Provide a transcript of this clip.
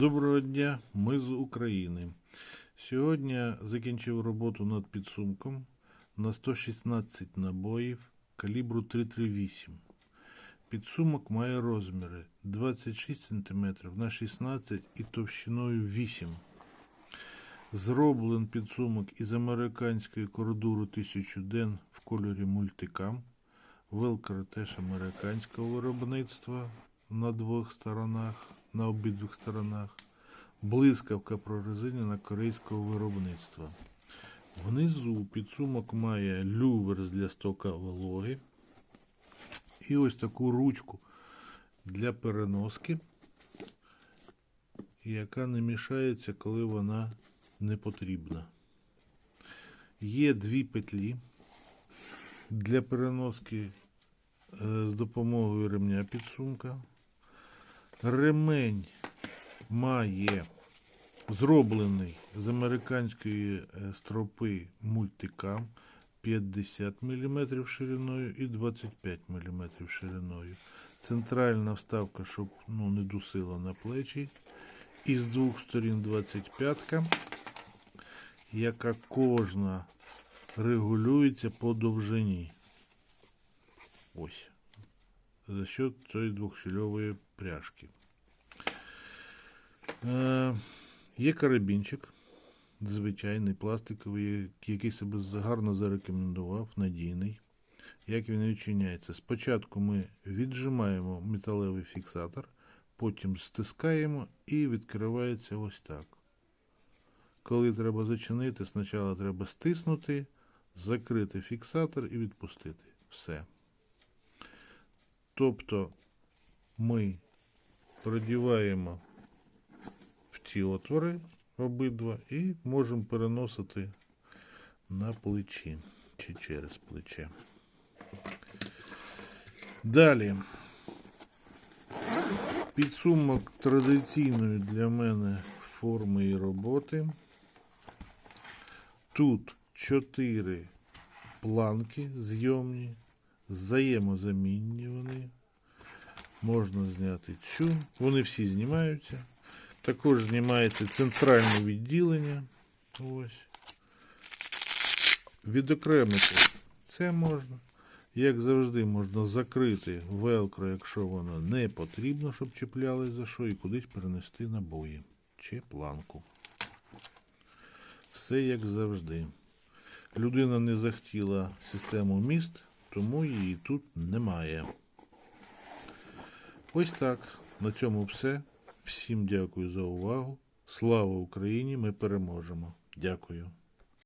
Доброго дня, ми з України. Сьогодні закінчив роботу над підсумком на 116 набоїв калібру 338. Підсумок має розміри 26 см на 16 і товщиною 8 Зроблен підсумок із американської кордуру 1000 ден в кольорі мультикам. Велкро теж американського виробництва на двох сторонах, на обидвих сторонах. Блискавка прорезинена корейського виробництва. Внизу підсумок має люверс для стока вологи. І ось таку ручку для переноски, яка не мішається, коли вона не потрібна. Є дві петлі для переноски е, з допомогою ремня підсумка. Ремень має зроблений з американської е, стропи мультикам 50 мм шириною і 25 мм шириною. Центральна вставка, щоб ну, не дусила на плечі. І з двох сторін 25-ка, яка кожна регулюється по довжині. Ось. За счет цієї двохщільової пряжки. Е, є карабінчик, звичайний пластиковий, який себе гарно зарекомендував, надійний. Як він відчиняється? Спочатку ми віджимаємо металевий фіксатор, потім стискаємо і відкривається ось так. Коли треба зачинити, спочатку треба стиснути, закрити фіксатор і відпустити. Все. Тобто ми продіваємо в ці отвори обидва і можемо переносити на плечі чи через плече. Далі. Підсумок традиційної для мене форми і роботи. Тут 4 планки зйомні, взаємозамінні вони. Можна зняти цю. Вони всі знімаються. Також знімається центральне відділення. Ось. Відокремити це можна. Як завжди, можна закрити велкро, якщо воно не потрібно, щоб чіплялись за що, і кудись перенести набої чи планку. Все як завжди. Людина не захотіла систему міст, тому її тут немає. Ось так. На цьому все. Всім дякую за увагу. Слава Україні! Ми переможемо. Дякую.